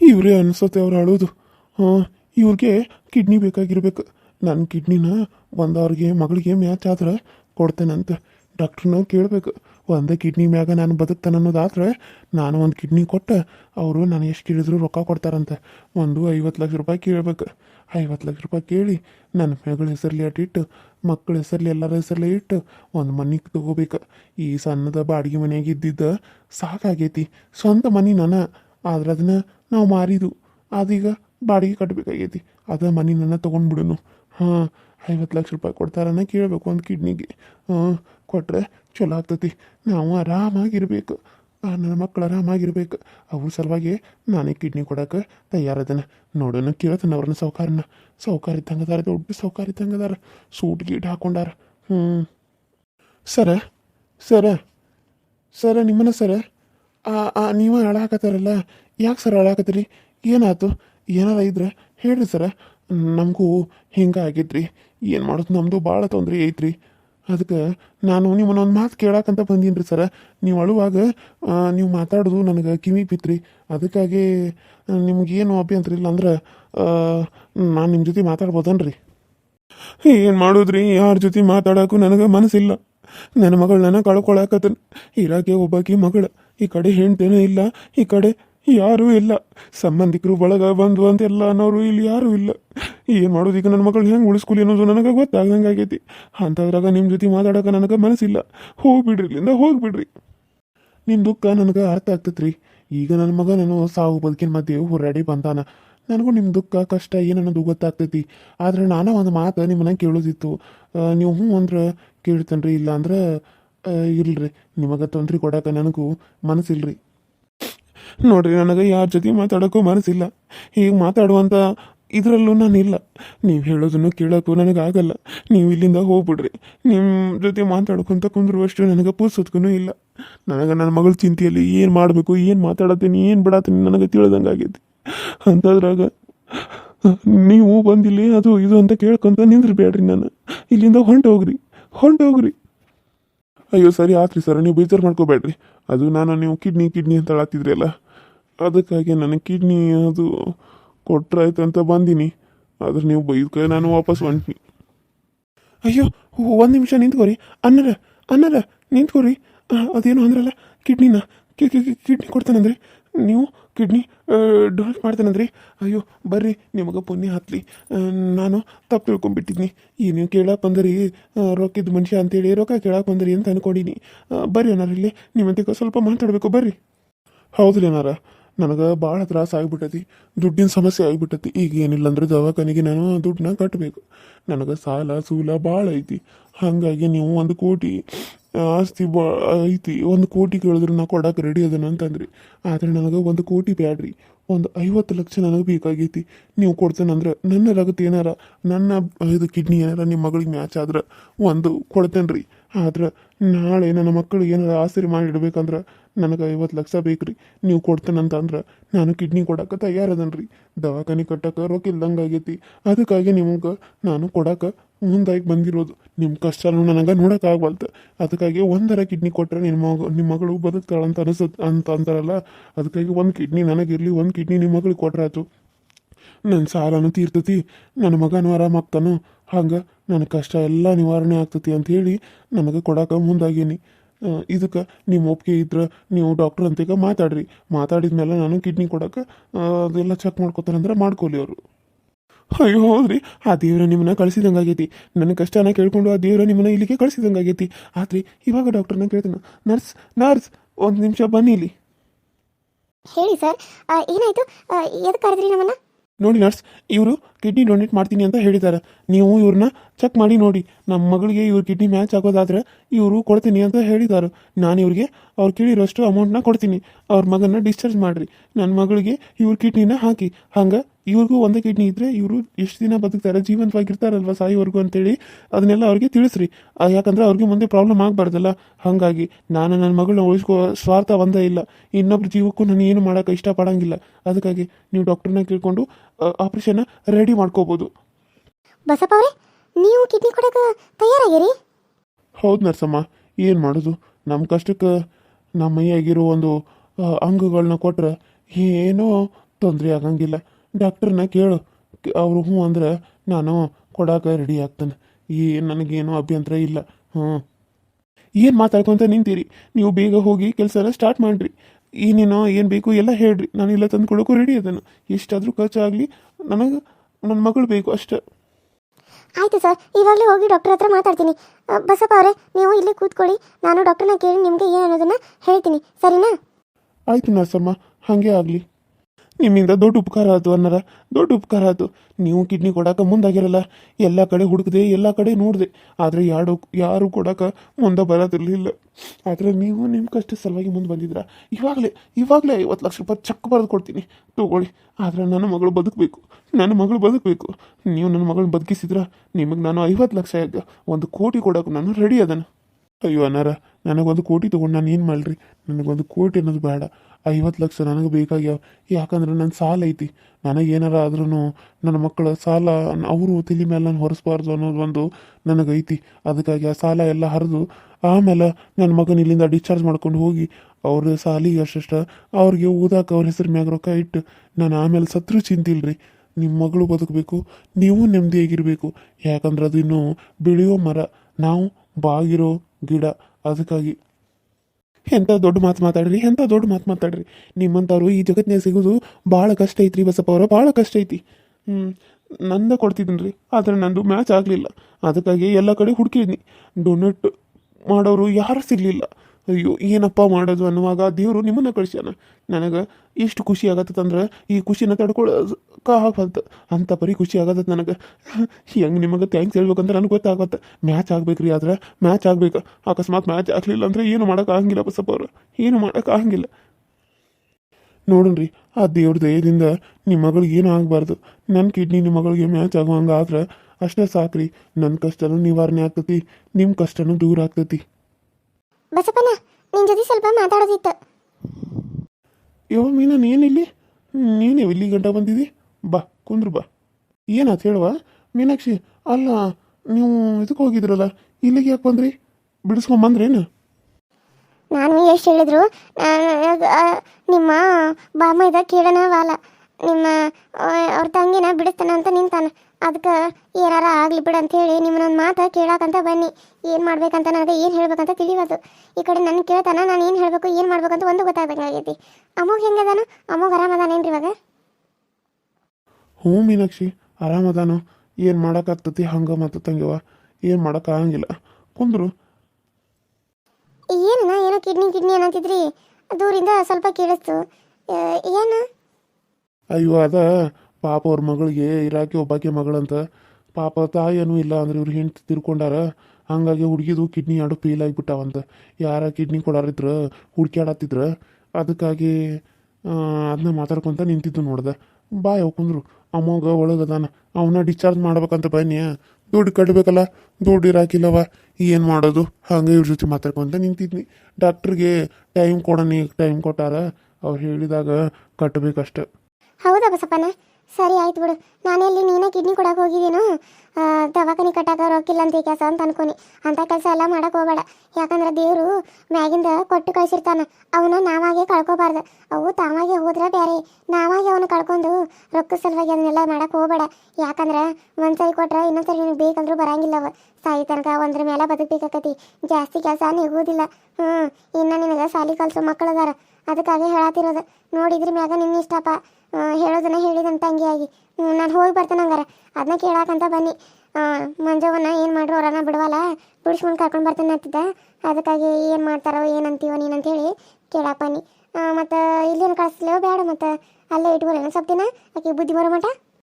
ಇವರೇ ಅನ್ಸುತ್ತೆ ಅವ್ರು ಅಳೋದು ಹಾಂ ಇವ್ರಿಗೆ ಕಿಡ್ನಿ ಬೇಕಾಗಿರ್ಬೇಕು. ನನ್ನ ಕಿಡ್ನಿನ ಒಂದವ್ರಿಗೆ ಮಗಳಿಗೆ ಮ್ಯಾಚ್ ಆದ್ರೆ ಕೊಡ್ತೇನಂತ. ಡಾಕ್ಟ್ರನ್ನ ಕೇಳಬೇಕು. ಒಂದೇ ಕಿಡ್ನಿ ಮ್ಯಾಗ ನಾನು ಬದುಕ್ತಾನೆ ಅನ್ನೋದಾದ್ರೆ ನಾನು ಒಂದು ಕಿಡ್ನಿ ಕೊಟ್ಟು, ಅವರು ನಾನು ಎಷ್ಟು ಕೇಳಿದ್ರು ರೊಕ್ಕ ಕೊಡ್ತಾರಂತೆ. ಒಂದು ಐವತ್ತು ಲಕ್ಷ ರೂಪಾಯಿ ಕೇಳಬೇಕು. ಐವತ್ತು ಲಕ್ಷ ರೂಪಾಯಿ ಕೇಳಿ ನನ್ನ ಮಗಳ ಹೆಸರಲ್ಲಿ ಅಟ್ಟಿಟ್ಟು ಮಕ್ಕಳ ಹೆಸರಲ್ಲಿ ಎಲ್ಲರ ಹೆಸರಲ್ಲಿ ಇಟ್ಟು ಒಂದು ಮನೆ ತಗೋಬೇಕು. ಈ ಸಣ್ಣದ ಬಾಡಿಗೆ ಮನೆಯಾಗಿದ್ದಿದ್ದ ಸಾಕಾಗೈತಿ. ಸ್ವಂತ ಮನೆ ನಾನು ಆದ್ರೆ ಅದನ್ನ ನಾವು ಮಾರಿದು. ಅದೀಗ ಬಾಡಿಗೆ ಕಟ್ಟಬೇಕಾಗೈತಿ ಅದ ಮನೆ ನನ್ನ ತೊಗೊಂಡ್ಬಿಡುನು. ಹಾಂ, ಐವತ್ತು ಲಕ್ಷ ರೂಪಾಯಿ ಕೊಡ್ತಾರನ್ನ ಕೇಳಬೇಕು ಒಂದು ಕಿಡ್ನಿಗೆ. ಹಾಂ ಕೊಟ್ಟರೆ ಚಲೋ ಆಗ್ತತಿ. ನಾವು ಆರಾಮಾಗಿರ್ಬೇಕು. ನನ್ನ ಮಕ್ಕಳು ಆರಾಮಾಗಿರ್ಬೇಕು. ಅವ್ರ ಸಲುವಾಗಿ ನಾನೇ ಕಿಡ್ನಿ ಕೊಡೋಕೆ ತಯಾರದನ ನೋಡೋಣ ಕೇಳ್ತಾನೆ ಅವ್ರನ್ನ ಸೌಕಾರನ. ಸೌಕಾರ ಇದ್ದಂಗೆ ದೊಡ್ಡ ಸೌಕಾರ ಇದ್ದಂಗೆ ಅದಾರ ಸೂಟ್ ಗೀಟ್ ಹಾಕೊಂಡಾರ. ಹ್ಞೂ ಸರ ಸರ ಸರ, ನಿಮ್ಮನ್ನ ಸರ. ನೀವು ಹಾಳಾಕತ್ತಾರಲ್ಲ ಯಾಕೆ ಸರ್ ಹಾಳಾಕತ್ತೀರಿ ಏನಾಯ್ತು? ಏನಾರ ಇದ್ರೆ ಹೇಳ್ರಿ ಸರ. ನಮಗೂ ಹಿಂಗೆ ಆಗೈತ್ರಿ. ಏನು ಮಾಡೋದು? ನಮ್ಮದು ಭಾಳ ತೊಂದರೆ ಐತ್ರಿ. ಅದಕ್ಕೆ ನಾನು ನಿಮ್ಮನ್ನ ಒಂದು ಮಾತು ಕೇಳಕ್ಕಂತ ಬಂದೀನಿ ರೀ ಸರ. ನೀವು ಅಳುವಾಗ ನೀವು ಮಾತಾಡೋದು ನನಗೆ ಕಿವಿ ಬಿತ್ರಿ. ಅದಕ್ಕಾಗಿ ನಿಮ್ಗೇನು ಅಭ್ಯಂತರ ಇಲ್ಲ ಅಂದ್ರೆ ನಾನು ನಿಮ್ಮ ಜೊತೆ ಮಾತಾಡ್ಬೋದನ್ರಿ? ಏನು ಮಾಡೋದ್ರಿ? ಯಾರ ಜೊತೆ ಮಾತಾಡೋಕ್ಕೂ ನನಗೆ ಮನಸ್ಸಿಲ್ಲ. ನನ್ನ ಮಗಳನ್ನ ಕಳ್ಕೊಳಕತ್ತನ ಇರಾಕೆ ಒಬ್ಬಾಕಿ ಮಗಳು. ಈ ಕಡೆ ಹೆಂಡ್ತೇನೂ ಇಲ್ಲ. ಈ ಕಡೆ ಯಾರೂ ಇಲ್ಲ. ಸಂಬಂಧಿಕರು ಬಳಗ ಬಂದು ಅಂತ ಎಲ್ಲ ಅನ್ನೋರು ಇಲ್ಲಿ ಯಾರೂ ಇಲ್ಲ. ಏನು ಮಾಡೋದು ಈಗ ನನ್ನ ಮಗಳು ಹೆಂಗೆ ಉಳಿಸ್ಕೊಲಿ ಅನ್ನೋದು ನನಗೆ ಗೊತ್ತಾಗ್ದಂಗೆ ಆಗೈತಿ. ಅಂಥದ್ರಾಗ ನಿಮ್ಮ ಜೊತೆ ಮಾತಾಡೋಕೆ ನನಗೆ ಮನಸ್ಸಿಲ್ಲ. ಹೋಗ್ಬಿಡ್ರಿ ಇಲ್ಲಿಂದ ಹೋಗ್ಬಿಡ್ರಿ. ನಿಮ್ಮ ದುಃಖ ನನಗೆ ಅರ್ಥ ಆಗ್ತೈತ್ರಿ. ಈಗ ನನ್ನ ಮಗ ನಾನು ಸಾವು ಬದುಕಿನ ಮಧ್ಯೆ ಹೋರಾಡಿ ಬಂದಾನ. ನನಗೂ ನಿಮ್ಮ ದುಃಖ, ಕಷ್ಟ ಏನನ್ನೋದು ಗೊತ್ತಾಗ್ತೈತಿ. ಆದ್ರೆ ನಾನು ಒಂದು ಮಾತು ನಿಮ್ಮನ್ನ ಕೇಳೋದಿತ್ತು. ನೀವು ಹ್ಞೂ ಅಂದ್ರೆ ಕೇಳ್ತೇನ್ರಿ ಇಲ್ಲ ಅಂದ್ರೆ ನಿಮಗೆ ತೊಂದ್ರೆ ಕೊಡೋಕೆ ನನಗೂ ಮನಸ್ಸಿಲ್ರಿ. ನೋಡ್ರಿ, ನನಗೆ ಯಾರ ಜೊತೆ ಮಾತಾಡೋಕ್ಕೂ ಮನಸ್ಸಿಲ್ಲ. ಈಗ ಮಾತಾಡುವಂಥ ಇದರಲ್ಲೂ ನಾನಿಲ್ಲ. ನೀವು ಹೇಳೋದನ್ನು ಕೇಳೋಕ್ಕೂ ನನಗಾಗಲ್ಲ. ನೀವು ಇಲ್ಲಿಂದ ಹೋಗ್ಬಿಡ್ರಿ. ನಿಮ್ಮ ಜೊತೆ ಮಾತಾಡ್ಕೊಂತ ಕುಂದ್ರುವಷ್ಟು ನನಗೆ ಪೂಸೋದ್ಕೂ ಇಲ್ಲ. ನನಗೆ ನನ್ನ ಮಗಳ ಚಿಂತೆಯಲ್ಲಿ ಏನು ಮಾಡಬೇಕು, ಏನು ಮಾತಾಡತ್ತೀನಿ, ಏನು ಬಿಡತ್ತೀನಿ ನನಗೆ ತಿಳಿದಂಗೆ ಆಗೈತಿ ಅಂಥದ್ರಾಗ ನೀವು ಬಂದಿಲ್ಲಿ ಅದು ಇದು ಅಂತ ಕೇಳ್ಕೊಂತ ನಿಂದ್ರಬೇಡ್ರಿ ನಾನು. ಇಲ್ಲಿಂದ ಹೊಂಟೋಗ್ರಿ ಹೊಂಟೋಗ್ರಿ. ಅಯ್ಯೋ, ಸರಿ ಆತ್ರಿ ಸರ್, ನೀವು ಬೇಜಾರು ಮಾಡ್ಕೋಬೇಡ್ರಿ. ಅದು ನಾನು, ನೀವು ಕಿಡ್ನಿ ಕಿಡ್ನಿ ಅಂತ ಅಲ್ಲ. ಅದಕ್ಕಾಗಿ ನನಗೆ ಕಿಡ್ನಿ ಅದು ಕೊಟ್ರಾಯ್ತು ಅಂತ ಬಂದೀನಿ. ಆದ್ರೆ ನೀವು ಬೈದ್ಕ ನಾನು ವಾಪಸ್ ಹೊಂಟೀನಿ. ಅಯ್ಯೋ, ಒಂದು ನಿಮಿಷ ನಿಂತ್ಕೋರಿ. ಅನ್ನರ ಅನ್ನರ ನಿಂತ್ಕೋರಿ. ಅದೇನು ಅಂದ್ರಲ್ಲ ಕಿಡ್ನಿನ ಕಿಡ್ನಿ ಕೊಡ್ತಾನಂದ್ರಿ. ನೀವು ಕಿಡ್ನಿ ಡೊನೇಟ್ ಮಾಡ್ತಾನಂದ್ರಿ. ಅಯ್ಯೋ, ಬರ್ರಿ, ನಿಮಗೆ ಪುಣ್ಯ ಹತ್ಲಿ. ನಾನು ತಪ್ಪು ತಿಳ್ಕೊಂಬಿಟ್ಟಿದ್ನಿ ಈ ನೀವು ಕೇಳಕ್ಕೆ ಬಂದ್ರಿ? ರೊಕ್ಕಿದ್ದು ಮನುಷ್ಯ ಅಂತೇಳಿ ರೊಕ್ಕ ಕೇಳಕ್ಕೆ ಬಂದ್ರಿ ಅಂತ ಅನ್ಕೊಂಡಿನಿ. ಬರ್ರಿ ಅನ್ನಾರ ಇಲ್ಲಿ ನಿಮ್ಮಂತೆ ಸ್ವಲ್ಪ ಮಾತಾಡಬೇಕು, ಬರ್ರಿ. ಹೌದ್ರಿ ಅನ್ನಾರ ನನಗೆ ಭಾಳ ತ್ರಾಸ ಆಗ್ಬಿಟ್ಟೈತಿ, ದುಡ್ಡಿನ ಸಮಸ್ಯೆ ಆಗ್ಬಿಟ್ಟೈತಿ. ಈಗ ಏನಿಲ್ಲ ಅಂದ್ರೆ ದವಾಖಾನೆಗೆ ನಾನು ದುಡ್ಡನ್ನ ಕಟ್ಟಬೇಕು ನನಗೆ ಸಾಲ ಸೂಲ ಭಾಳ ಐತಿ. ಹಾಗಾಗಿ ನೀವು ಒಂದು ಕೋಟಿ ಆಸ್ತಿ ಬಾ, ಐತಿ. ಒಂದು ಕೋಟಿ ಕೇಳಿದ್ರು ನಾ ಕೊಡಕ್ಕೆ ರೆಡಿ ಅದನ ಅಂತಂದ್ರಿ. ಆದರೆ ನನಗೆ ಒಂದು ಕೋಟಿ ಬ್ಯಾಡ್ರಿ. ಒಂದು ಐವತ್ತು ಲಕ್ಷ ನನಗೆ ಬೇಕಾಗೈತಿ. ನೀವು ಕೊಡ್ತೇನಂದ್ರೆ ನನ್ನ ರಗತ್ ಏನಾರ, ನನ್ನ ಇದು ಕಿಡ್ನಿ ಏನಾರ ನಿಮ್ಮ ಮಗಳಿಗೆ ಮ್ಯಾಚ್ ಆದ್ರೆ ಒಂದು ಕೊಡ್ತೇನೆ ರೀ ಆದ್ರೆ ನಾಳೆ ನನ್ನ ಮಕ್ಕಳು ಏನಾರ ಆಸರೆ ಮಾಡಿ ಇಡ್ಬೇಕಂದ್ರೆ ನನಗೆ ಐವತ್ತು ಲಕ್ಷ ಬೇಕ್ರಿ. ನೀವು ಕೊಡ್ತೇನಂತ ಅಂದ್ರೆ ನಾನು ಕಿಡ್ನಿ ಕೊಡಕ್ಕೆ ತಯಾರದನ್ರಿ. ದವಾಖಾನೆ ಕಟ್ಟಕ್ಕೆ ರೊಕ್ಕ ಇಲ್ದಂಗೆ ಆಗೈತಿ. ಅದಕ್ಕಾಗಿ ನಿಮಗೆ ನಾನು ಕೊಡಕ್ಕೆ ಮುಂದಾಗಿ ಬಂದಿರೋದು. ನಿಮ್ಮ ಕಷ್ಟನೂ ನನಗೆ ನೋಡೋಕ್ಕಾಗವಲ್ತು ಅದಕ್ಕಾಗಿ ಒಂದರ ಕಿಡ್ನಿ ಕೊಟ್ಟರೆ ನಿಮ್ಮ ಮಗ ನಿಮ್ಮ ಮಗಳು ಬದುಕ್ತಾಳಂತ ಅನಿಸುತ್ತೆ ಅಂತ ಅಂತಾರಲ್ಲ. ಅದಕ್ಕಾಗಿ ಒಂದು ಕಿಡ್ನಿ ನನಗಿರಲಿ ಒಂದು ಕಿಡ್ನಿ ನಿಮ್ಮ ಮಗಳಿಗೆ ಕೊಟ್ರಾತು ನನ್ನ ಸಾಲನೂ ತೀರ್ತತಿ. ನನ್ನ ಮಗನೂ ಆರಾಮಾಗ್ತಾನು. ಹಂಗೆ ನನ್ನ ಕಷ್ಟ ಎಲ್ಲ ನಿವಾರಣೆ ಆಗ್ತತಿ ಅಂತ ಹೇಳಿ ನನಗೆ ಕೊಡಕ್ಕೆ ಮುಂದಾಗೀನಿ. ಇದಕ್ಕೆ ನಿಮ್ಮ ಒಪ್ಪಿಗೆ ಇದ್ರೆ ನೀವು ಡಾಕ್ಟ್ರ್ ಅಂತೀಗ ಮಾತಾಡ್ರಿ. ಮಾತಾಡಿದ ಮೇಲೆ ನಾನು ಕಿಡ್ನಿ ಕೊಡಕ್ಕೆ ಅದೆಲ್ಲ ಚೆಕ್ ಮಾಡ್ಕೊತಾರಂದ್ರೆ ಮಾಡ್ಕೊಲಿ ಅವರು. ಅಯ್ಯೋ ಹೌದ್ರಿ ಆ ದೇವ್ರ ನಿಮ್ಮನ್ನ ಕಳಿಸಿದಂಗಾಗೈತಿ ನನ್ನ ಕಷ್ಟನ ಕೇಳ್ಕೊಂಡು ಆ ದೇವ್ರ ನಿಮ್ಮನ್ನ ಇಲ್ಲಿಗೆ ಕಳಿಸಿದಂಗಾಗೈತಿ ಆದ್ರೆ ಇವಾಗ ಡಾಕ್ಟರ್ನ ಕೇಳ್ತೀನಿ. ನರ್ಸ್ ನರ್ಸ್ ಒಂದು ನಿಮಿಷ ಬನ್ನಿ ಇಲ್ಲಿ. ಹೇಳಿ ಸರ್ ಏನಾಯ್ತು? ಆ, ಎದಕ್ಕೆ ಕರೆದ್ರಿ ನಮ್ಮನ್ನ? ನೋಡಿ ನರ್ಸ್ ಇವರು ಕಿಡ್ನಿ ಡೊನೇಟ್ ಮಾಡ್ತೀನಿ ಅಂತ ಹೇಳಿದ್ದಾರೆ. ನೀವು ಇವ್ರನ್ನ ಚೆಕ್ ಮಾಡಿ ನೋಡಿ. ನಮ್ಮ ಮಗಳಿಗೆ ಇವ್ರ ಕಿಡ್ನಿ ಮ್ಯಾಚ್ ಆಗೋದಾದ್ರೆ ಇವರು ಕೊಡ್ತೀನಿ ಅಂತ ಹೇಳಿದ್ದಾರೆ. ನಾನು ಇವ್ರಿಗೆ ಅವ್ರು ಕೇಳಿರೋಷ್ಟು ಅಮೌಂಟ್ನ ಕೊಡ್ತೀನಿ. ಅವ್ರ ಮಗನ ಡಿಸ್ಚಾರ್ಜ್ ಮಾಡಿರಿ. ನನ್ನ ಮಗಳಿಗೆ ಇವ್ರ ಕಿಡ್ನಿನ ಹಾಕಿ. ಹಂಗೆ ಇವ್ರಿಗೂ ಒಂದೇ ಕಿಡ್ನಿ ಇದ್ದರೆ ಇವರು ಎಷ್ಟು ದಿನ ಬದುಕ್ತಾರೆ? ಜೀವಂತವಾಗಿರ್ತಾರಲ್ವ ಸಾಯಿವರೆಗೂ ಅಂತೇಳಿ ಅದನ್ನೆಲ್ಲ ಅವ್ರಿಗೆ ತಿಳಿಸ್ರಿ. ಯಾಕಂದ್ರೆ ಅವ್ರಿಗೆ ಮುಂದೆ ಪ್ರಾಬ್ಲಮ್ ಆಗಬಾರ್ದಲ್ಲ. ಹಾಗಾಗಿ ನಾನು ನನ್ನ ಮಗಳನ್ನ ಉಳಿಸ್ಕೋ, ಸ್ವಾರ್ಥ ಒಂದೇ ಇಲ್ಲ. ಇನ್ನೊಬ್ರ ಜೀವಕ್ಕೂ ನಾನು ಏನು ಮಾಡೋಕ್ಕೆ ಇಷ್ಟಪಡೋಂಗಿಲ್ಲ. ಅದಕ್ಕಾಗಿ ನೀವು ಡಾಕ್ಟರ್ನ ಕೇಳ್ಕೊಂಡು ಆಪ್ರೇಷನ್ನ ರೆಡಿ ಮಾಡ್ಕೋಬಹುದು ಬಸಪ್ಪ ಅವರೇ ನೀವು ಕಿಡ್ನಿ ಕೊಡಕ್ಕೆ ತಯಾರಾಗಿರಿ. ಹೌದು ನರ್ಸಮ್ಮ ಏನು ಮಾಡೋದು? ನಮ್ಮ ಕಷ್ಟಕ್ಕೆ ನಮ್ಮ ಮೈಯಾಗಿರೋ ಒಂದು ಅಂಗಗಳನ್ನ ಕೊಟ್ರೆ ಏನೋ ತೊಂದರೆ ಆಗಂಗಿಲ್ಲ. ಡಾಕ್ಟ್ರನ್ನ ಕೇಳು. ಅವರು ಹ್ಞೂ ಅಂದ್ರೆ ನಾನು ಕೊಡಾಕ ರೆಡಿ ಆಗ್ತಾನೆ. ಈ ನನಗೇನು ಅಭ್ಯಂತರ ಇಲ್ಲ. ಹ್ಞೂ ಏನು ಮಾತಾಡ್ಕೊಂತ ನಿಂತೀರಿ? ನೀವು ಬೇಗ ಹೋಗಿ ಕೆಲಸನ ಸ್ಟಾರ್ಟ್ ಮಾಡಿರಿ. ಏನೇನೋ ಏನು ಬೇಕು ಎಲ್ಲ ಹೇಳ್ರಿ. ನಾನು ಎಲ್ಲ ತಂದು ಕೊಡೋಕ್ಕೂ ರೆಡಿ ಅದನ್ನು. ಎಷ್ಟಾದರೂ ಖರ್ಚಾಗಲಿ ನನಗೆ ನನ್ನ ಮಗಳು ಬೇಕು ಅಷ್ಟೇ. ಆಯಿತು ಸರ್ ಇವಾಗಲೇ ಹೋಗಿ ಡಾಕ್ಟರ್ ಹತ್ರ ಮಾತಾಡ್ತೀನಿ. ಬಸಪ್ಪ ಅವರೇ ನೀವು ಇಲ್ಲಿ ಕೂತ್ಕೊಳ್ಳಿ. ನಾನು ಡಾಕ್ಟರ್ನ ಕೇಳಿ ನಿಮಗೆ ಏನು ಅನ್ನೋದನ್ನು ಹೇಳ್ತೀನಿ. ಸರಿನಾ? ಆಯಿತು ನರ್ಸಮ್ಮ ಹಾಗೆ ಆಗಲಿ. ನಿಮ್ಮಿಂದ ದೊಡ್ಡ ಉಪಕಾರ ಆಯ್ತು ಅನ್ನರ ದೊಡ್ಡ ಉಪಕಾರ ಆಯ್ತು. ನೀವು ಕಿಡ್ನಿ ಕೊಡಾಕ ಮುಂದಾಗಿರಲ್ಲ. ಎಲ್ಲ ಕಡೆ ಹುಡುಕಿದೆ, ಎಲ್ಲ ಕಡೆ ನೋಡಿದೆ. ಆದರೆ ಯಾರು ಯಾರು ಕೊಡಕ್ಕೆ ಮುಂದೆ ಬರೋದಿರಲಿಲ್ಲ. ಆದರೆ ನೀವು ನಿಮ್ಮ ಕಷ್ಟ ಸಲುವಾಗಿ ಮುಂದೆ ಬಂದಿದ್ರ ಇವಾಗಲೇ ಇವಾಗಲೇ ಐವತ್ತು ಲಕ್ಷ ರೂಪಾಯಿ ಚೆಕ್ ಬರೆದು ಕೊಡ್ತೀನಿ. ತಗೊಳ್ಳಿ. ಆದರೆ ನನ್ನ ಮಗಳು ಬದುಕಬೇಕು. ನನ್ನ ಮಗಳು ಬದುಕಬೇಕು. ನೀವು ನನ್ನ ಮಗಳನ್ನ ಬದುಕಿಸಿದ್ರ ನಿಮಗೆ ನಾನು ಐವತ್ತು ಲಕ್ಷ ಒಂದು ಕೋಟಿ ಕೊಡೋಕೆ ನಾನು ರೆಡಿ ಅದನ್ನು. ಅಯ್ಯೋ ಅನಾರ, ನನಗೊಂದು ಕೋಟಿ ತೊಗೊಂಡು ನಾನು ಏನು ಮಾಡ್ರಿ ನನಗೊಂದು ಕೋಟಿ ಅನ್ನೋದು ಬೇಡ. ಐವತ್ತು ಲಕ್ಷ ನನಗೆ ಬೇಕಾಗ್ಯಾವ. ಯಾಕಂದ್ರೆ ನನ್ನ ಸಾಲ ಐತಿ. ನನಗೆ ಏನಾರ ಆದ್ರೂ ನನ್ನ ಮಕ್ಕಳ ಸಾಲ, ಅವರು ತಲೆ ಮೇಲೆ ನಾನು ಹೊರಿಸ್ಬಾರ್ದು ಅನ್ನೋದು ಒಂದು ನನಗೈತಿ ಅದಕ್ಕಾಗಿ ಆ ಸಾಲ ಎಲ್ಲ ಹರಿದು ಆಮೇಲೆ ನನ್ನ ಮಗನ ಇಲ್ಲಿಂದ ಡಿಸ್ಚಾರ್ಜ್ ಮಾಡ್ಕೊಂಡು ಹೋಗಿ ಅವ್ರ ಸಾಲಿಗೆ ಅಷ್ಟಷ್ಟ ಅವ್ರಿಗೆ ಓದಾಕ ಅವ್ರ ಹೆಸರು ಮ್ಯಾಗ ರೊಕ್ಕ ಇಟ್ಟು ನಾನು ಆಮೇಲೆ ಸತ್ರು ಚಿಂತಿಲ್ರಿ. ನಿಮ್ಮ ಮಗಳು ಬದುಕಬೇಕು, ನೀವು ನೆಮ್ಮದಿಯಾಗಿರಬೇಕು ಯಾಕಂದ್ರೆ ಅದು ಇನ್ನೂ ಬೆಳೆಯೋ ಮರ. ನಾವು ಬಾಗಿರೋ ಗಿಡ, ಅದಕ್ಕಾಗಿ. ಎಂಥ ದೊಡ್ಡ ಮಾತು ಮಾತಾಡ್ರಿ ಎಂಥ ದೊಡ್ಡ ಮಾತು ಮಾತಾಡ್ರಿ. ನಿಮ್ಮಂಥವ್ರು ಈ ಜಗತ್ತಿನಾಗ ಸಿಗೋದು ಭಾಳ ಕಷ್ಟ ಐತ್ರಿ ಬಸಪ್ಪ ಅವರ, ಭಾಳ ಕಷ್ಟ ಐತಿ. ಹ್ಞೂ ನಂದ ಕೊಡ್ತಿದ್ದೀನಿ ರೀ ಆದರೆ ನಂದು ಮ್ಯಾಚ್ ಆಗಲಿಲ್ಲ. ಅದಕ್ಕಾಗಿ ಎಲ್ಲ ಕಡೆ ಹುಡುಕಿದ್ನಿ. ಡೊನೇಟ್ ಮಾಡೋರು ಯಾರೂ ಸಿಗಲಿಲ್ಲ. ಅಯ್ಯೋ, ಏನಪ್ಪ ಮಾಡೋದು ಅನ್ನುವಾಗ ದೇವರು ನಿಮ್ಮನ್ನು ಕಳಿಸ್ಯಾನ. ನನಗೆ ಎಷ್ಟು ಖುಷಿ ಆಗತ್ತಂದ್ರೆ ಈ ಖುಷಿನ ತಡ್ಕೊಳ್ಳೋಕೆ ಅಂತ ಅಂತ ಪರಿ ಖುಷಿ ಆಗತ್ತೆ ನನಗೆ. ಹೆಂಗೆ ನಿಮಗೆ ಥ್ಯಾಂಕ್ಸ್ ಹೇಳ್ಬೇಕಂದ್ರೆ ನನಗೆ ಗೊತ್ತಾಗತ್ತೆ. ಮ್ಯಾಚ್ ಆಗ್ಬೇಕ್ರಿ ಆದ್ರೆ ಮ್ಯಾಚ್ ಆಗ್ಬೇಕು. ಅಕಸ್ಮಾತ್ ಮ್ಯಾಚ್ ಆಗಲಿಲ್ಲ ಅಂದ್ರೆ ಏನು ಮಾಡೋಕ್ಕಾಗಂಗಿಲ್ಲ ಬಸಪ್ಪ ಅವರು. ಏನು ಮಾಡೋಕ್ಕಾಗಂಗಿಲ್ಲ ನೋಡಣ್ರಿ ಆ ದೇವ್ರ ದಯದಿಂದ ನಿಮ್ಮ ಮಗಳಿಗೆ ಏನೂ ಆಗಬಾರ್ದು. ನನ್ನ ಕಿಡ್ನಿ ನಿಮ್ಮ ಮಗಳಿಗೆ ಮ್ಯಾಚ್ ಆಗುವಂಗೆ ಆದ್ರೆ ಅಷ್ಟೇ ಸಾಕ್ರಿ. ನನ್ನ ಕಷ್ಟನೂ ನಿವಾರಣೆ ಆಗ್ತೈತಿ ನಿಮ್ಮ ಕಷ್ಟನೂ ದೂರ ಆಗ್ತೈತಿ. ಬಸಪ್ಪನ ನಿನ್ನ ಜೊತೆ ಸ್ವಲ್ಪ ಮಾತಾಡೋದಿತ್ತು. ಯೋ ಮೀನಾ ನೀನಿಲ್ಲಿ? ನೀನೇ ಇಲ್ಲಿ ಗಂಟ ಬಂದಿದ್ದಿ ಬಾ ಕುಂದ್ರು ಬಾ. ಏನಾಯ್ತು ಹೇಳುವ? ಮೀನಾಕ್ಷಿ ಅಲ್ಲ ನೀವು ಇದಕ್ಕೆ ಹೋಗಿದ್ರಲ್ಲ? ಇಲ್ಲಿಗೆ ಯಾಕೆ ಬಂದ್ರಿ? ಬಿಡಿಸ್ಕೊಂಬಂದ್ರೇನು ನಾನು ಎಷ್ಟು ಹೇಳಿದ್ರು ನಿಮ್ಮ ಬಾಮ ಇದ ಕೇಳೋಣ ವಾಲ. ನಿಮ್ಮ ಅವ್ರ ತಂಗಿನ ಬಿಡಿಸ್ತಾನ ಅಂತ ನಿಂತಾನ. ಅದಕ್ಕೆ ಏನಾರ ಆಗ್ಲಿ ಬಿಡು ಅಂತ ಹೇಳಿ ನಿಮ್ಮನ್ನೊಂದು ಮಾತು ಕೇಳಾಕಂತ ಬನ್ನಿ. ಏನು ಮಾಡ್ಬೇಕಂತ ನನಗೆ ಏನು ಹೇಳ್ಬೇಕಂತ ತಿಳಿಯೋದು. ಈ ಕಡೆ ನನ್ನ ಕೇಳ್ತಾನ ನಾನು ಏನು ಹೇಳಬೇಕು ಏನು ಮಾಡ್ಬೇಕಂತ ಒಂದು ಗೊತ್ತಾಗದಂಗಾಗೈತಿ. ಅಮೋಗ್ ಹೆಂಗದಾನು? ಅಮೋಘ ಆರಾಮದಾನೇನ್ರಿ ಇವಾಗ? ಹ್ಞೂ ಮೀನಾಕ್ಷಿ ಆರಾಮದಾನು. ಏನು ಮಾಡೋಕ್ಕಾಗ್ತತಿ ಹಂಗೆ ಮತ್ತು ತಂಗಿವ ಏನು ಮಾಡೋಕ್ಕಾಗಂಗಿಲ್ಲ. ಕುಂದ್ರು. ಏನು ಏನೋ ಕಿಡ್ನಿ ಕಿಡ್ನಿ ಅನ್ನಂತಿದ್ರಿ ದೂರಿಂದ ಸ್ವಲ್ಪ ಕೇಳಿಸ್ತು. ಏನು? ಅಯ್ಯೋ, ಅದ ಪಾಪ ಅವ್ರ ಮಗಳಿಗೆ, ಇರಾಕಿ ಒಬ್ಬಾಕೆ ಮಗಳಂತ. ಪಾಪ ತಾಯಿನೂ ಇಲ್ಲ ಅಂದ್ರೆ ಇವ್ರು ಹೆಂಡ್ತಿ ತಿರ್ಕೊಂಡಾರ, ಹಂಗಾಗಿ ಹುಡುಗಿದು ಕಿಡ್ನಿ ಎರಡು ಫೇಲ್ ಆಗಿಬಿಟ್ಟಾವಂತ. ಯಾರ ಕಿಡ್ನಿ ಕೊಡಾರಿದ್ರ ಹುಡ್ಕ್ಯಾಡತ್ತಿದ್ರ ಅದಕ್ಕಾಗಿ ಅದನ್ನ ಮಾತಾಡ್ಕೊಂತ ನಿಂತಿದ್ದು ನೋಡ್ದೆ. ಬಾಯ್ ಕುಂದ್ರು. ಅಮ್ಮಗ ಒಳಗದಾನ ಅವನ್ನ ಡಿಸ್ಚಾರ್ಜ್ ಮಾಡ್ಬೇಕಂತ ಬನ್ನಿ. ದುಡ್ಡು ಕಟ್ಟಬೇಕಲ್ಲ ದುಡ್ಡು ಇರಾಕಿಲ್ಲವ. ಏನು ಮಾಡೋದು? ಹಂಗೆ ಇವ್ರ ಜೊತೆ ಮಾತಾಡ್ಕೊಂತ ನಿಂತಿದ್ನಿ. ಡಾಕ್ಟ್ರಿಗೆ ಟೈಮ್ ಕೊಡೋಣ ಟೈಮ್ ಕೊಟ್ಟಾರ. ಅವ್ರು ಹೇಳಿದಾಗ ಕಟ್ಟಬೇಕಷ್ಟೆ ಹೌದಾ ಬಸಪ್ಪನ? ಸರಿ, ಆಯ್ತು ಬಿಡು. ನಾನೆಲ್ಲಿ ನೀನೇ ಕಿಡ್ನಿ ಕೊಡಕ್ಕೆ ಹೋಗಿದ್ದೀನೋ? ದವಾಖಾನೆ ಕಟ್ಟಾಕ ರೊಕ್ಕಿಲ್ಲ ಅಂತ ಕೆಲಸ ಅಂತ ಅನ್ಕೊನಿ. ಅಂಥ ಕೆಲಸ ಎಲ್ಲ ಮಾಡಕ್ಕೆ ಹೋಗಬೇಡ. ಯಾಕಂದ್ರೆ ದೇವರು ಮ್ಯಾಗಿಂದ ಕೊಟ್ಟು ಕಳಿಸಿರ್ತಾನ. ಅವನ್ನ ನಾವಾಗೆ ಕಳ್ಕೊಬಾರ್ದು. ಅವು ತಾವಾಗೆ ಹೋದ್ರೆ ಬೇರೆ ನಾವಾಗೆ ಅವನು ಕಳ್ಕೊಂಡು ರೊಕ್ಕ ಸಲುವಾಗಿ ಅದನ್ನೆಲ್ಲ ಮಾಡಕ್ಕೆ ಹೋಗಬೇಡ. ಯಾಕಂದ್ರೆ ಒಂದ್ಸರಿ ಕೊಟ್ರೆ ಇನ್ನೊಂದ್ಸರಿ ನಿನಗೆ ಬೇಕಂದ್ರೂ ಬರಂಗಿಲ್ಲವ ಸಾಯಿ ತನಕ ಒಂದ್ರ ಮೇಲೆ ಬದುಕಬೇಕಾಕತಿ. ಜಾಸ್ತಿ ಕೆಲಸ ನಿಗೋದಿಲ್ಲ ಹ್ಞೂ ಇನ್ನು ನಿನಗೆ ಸಾಲಿ ಕಲಿಸೋ ಮಕ್ಕಳದಾರ. ಅದಕ್ಕಾಗಿ ಹೇಳತ್ತಿರೋದು ನೋಡಿದ್ರ ಮ್ಯಾಗ ನಿನ್ನ ಇಷ್ಟಪ್ಪ ಹೇಳೋದನ್ನ ಹೇಳಿದಂತ ತಂಗಿಯಾಗಿ. ನಾನು ಹೋಗಿ ಬರ್ತೇನೆ ಹಂಗಾರ. ಅದನ್ನ ಕೇಳಾಕಂತ ಬನ್ನಿ. ಮಂಜವನ್ನ ಏನು ಮಾಡ್ರು ಅವರನ್ನ ಬಿಡವಲ್ಲ? ಬಿಡಿಸ್ಕೊಂಡು ಕರ್ಕೊಂಡು ಬರ್ತೇನೆ ಅಂತಿದ್ದ. ಅದಕ್ಕಾಗಿ ಏನು ಮಾಡ್ತಾರೋ ಏನಂತೀವೋ ಅಂತೇಳಿ ಕೇಳಪ್ಪ ನೀ ಮತ್ತು ಏನು ಕಳಿಸ್ಲೇವೋ ಬೇಡ ಮತ್ತು. ಅಲ್ಲೇ ಇಟ್ಕೊಳ್ಳೋಣ ಸ್ವಲ್ಪ ದಿನ ಆಕೆ ಬುದ್ಧಿ ಬರೋ ಮಟ?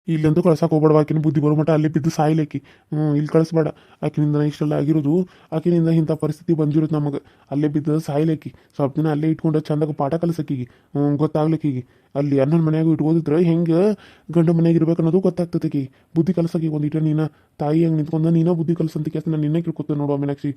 ಇಲ್ಲಂತೂ ಕಳ್ಸಕ್ಕೆ ಹೋಗ್ಬೇಡ ಆಕಿನ ಬುದ್ಧಿ ಬರೋ ಮಟ್ಟ ಅಲ್ಲಿ ಬಿದ್ದು ಸಾಯ್ಲಾಕಿ ಹ್ಞೂ ಇಲ್ಲಿ ಕಳಿಸ್ಬೇಡ. ಆಕಿನಿಂದ ಇಷ್ಟೆಲ್ಲ ಆಗಿರೋದು, ಆಕಿನಿಂದ ಇಂಥ ಪರಿಸ್ಥಿತಿ ಬಂದಿರೋದು ನಮಗೆ. ಅಲ್ಲೇ ಬಿದ್ದು ಸಾಯ್ಲಾಕಿ ಸ್ವಲ್ಪ ದಿನ ಅಲ್ಲೇ ಇಟ್ಕೊಂಡು ಚಂದಾಗ ಪಾಠ ಕಲಿಸಕ್ಕಿಗಿ. ಹ್ಞೂ ಗೊತ್ತಾಗ್ಲಿಕ್ಕಿಗಿ. ಅಲ್ಲಿ ಅಣ್ಣನ ಮನೆಯಾಗ ಇಟ್ಕೋದಿದ್ರೆ ಹೆಂಗೆ ಗಂಡ ಮನೆಯಾಗ ಇರ್ಬೇಕು ಅನ್ನೋದು ಗೊತ್ತಾಗ್ತೈತಿ ಬುದ್ಧಿ ಒಂದು ಒಂದಿಟ್ಟು ನೀನು ತಾಯಿ ಹಂಗೆ ನಿಂತ್ಕೊಂಡ ನೀನು ಬುದ್ಧಿ ಕಲಿಸಂತ ಕೆಲಸ ನಾನು ನಿನ್ನೆ ಕೇಳ್ಕೊತೇನೆ ನೋಡುವ ಮೀನಾಕ್ಷಿ